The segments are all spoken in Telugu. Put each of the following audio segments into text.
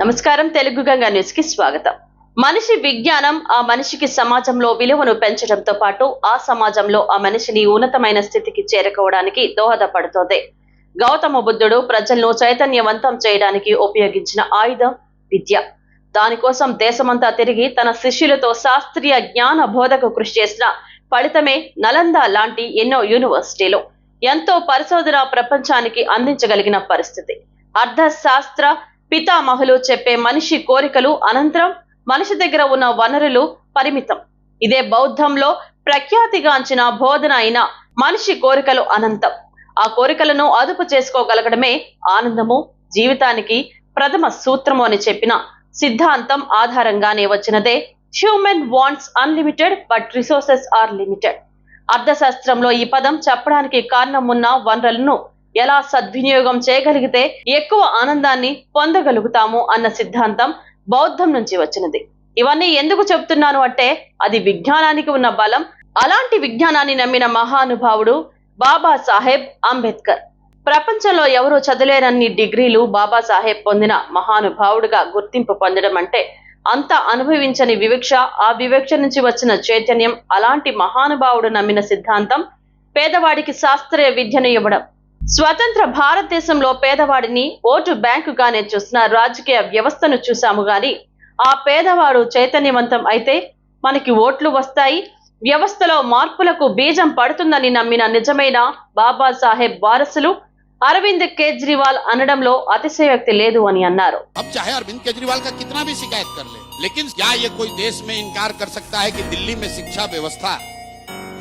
నమస్కారం తెలుగు గంగా న్యూస్కి స్వాగతం. మనిషి విజ్ఞానం ఆ మనిషికి సమాజంలో విలువను పెంచడంతో పాటు ఆ సమాజంలో ఆ మనిషిని ఉన్నతమైన స్థితికి చేరుకోవడానికి దోహదపడుతోంది. గౌతమ బుద్ధుడు ప్రజలను చైతన్యవంతం చేయడానికి ఉపయోగించిన ఆయుధం విద్య. దానికోసం దేశమంతా తిరిగి తన శిష్యులతో శాస్త్రీయ జ్ఞాన బోధకు కృషి చేసిన ఫలితమే నలంద లాంటి ఎన్నో యూనివర్సిటీలు. ఎంతో పరిశోధన ప్రపంచానికి అందించగలిగిన పరిస్థితి. అర్థశాస్త్ర పితామహులు చెప్పే మనిషి కోరికలు అనంతరం మనిషి దగ్గర ఉన్న వనరులు పరిమితం. ఇదే బౌద్ధంలో ప్రఖ్యాతిగాంచిన బోధన అయిన మనిషి కోరికలు అనంతం. ఆ కోరికలను అదుపు చేసుకోగలగడమే ఆనందము జీవితానికి ప్రథమ సూత్రము అని చెప్పిన సిద్ధాంతం ఆధారంగానే వచ్చినదే human wants unlimited but resources are limited. అర్థశాస్త్రంలో ఈ పదం చెప్పడానికి కారణం ఉన్న వనరులను ఎలా సద్వినియోగం చేయగలిగితే ఎక్కువ ఆనందాన్ని పొందగలుగుతాము అన్న సిద్ధాంతం బౌద్ధం నుంచి వచ్చినది. ఇవన్నీ ఎందుకు చెప్తున్నాను అంటే అది విజ్ఞానానికి ఉన్న బలం. అలాంటి విజ్ఞానాన్ని నమ్మిన మహానుభావుడు బాబా సాహెబ్ అంబేద్కర్. ప్రపంచంలో ఎవరూ చదివేనన్ని డిగ్రీలు బాబాసాహెబ్ పొందిన మహానుభావుడిగా గుర్తింపు పొందడం అంటే అంత అనుభవించని వివక్ష ఆ వివక్ష నుంచి వచ్చిన చైతన్యం అలాంటి మహానుభావుడు నమ్మిన సిద్ధాంతం పేదవాడికి శాస్త్రీయ విద్యను ఇవ్వడం. స్వతంత్ర భారతదేశంలో పేదవాడిని ఓటు బ్యాంకుగానే చూసిన రాజకీయ వ్యవస్థను చూశాము గాని ఆ పేదవాడు చైతన్యవంతం అయితే మనకి ఓట్లు వస్తాయి వ్యవస్థలో మార్పులకు బీజం పడుతుందని నమ్మిన నిజమైన బాబాసాహెబ్ వారసులు అరవింద్ కేజ్రీవాల్ అనడంలో అతిశయోక్తి లేదు అని అన్నారు अब चाहे अरविंद केजरीवाल का कितना भी शिकायत कर ले लेकिन क्या ये कोई देश में इनकार कर सकता है कि दिल्ली में शिक्षा व्यवस्था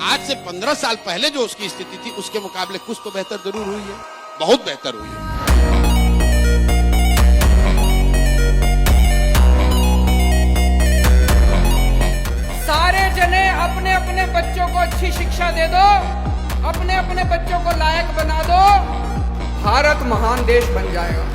आज से पंद्रह साल पहले जो उसकी स्थिति थी, उसके मुकाबले कुछ तो बेहतर ज़रूर हुई है। बहुत बेहतर हुई है। सारे जने अपने अपने बच्चों को अच्छी शिक्षा दे दो अपने अपने बच्चों को लायक बना दो। भारत महान देश बन जाएगा।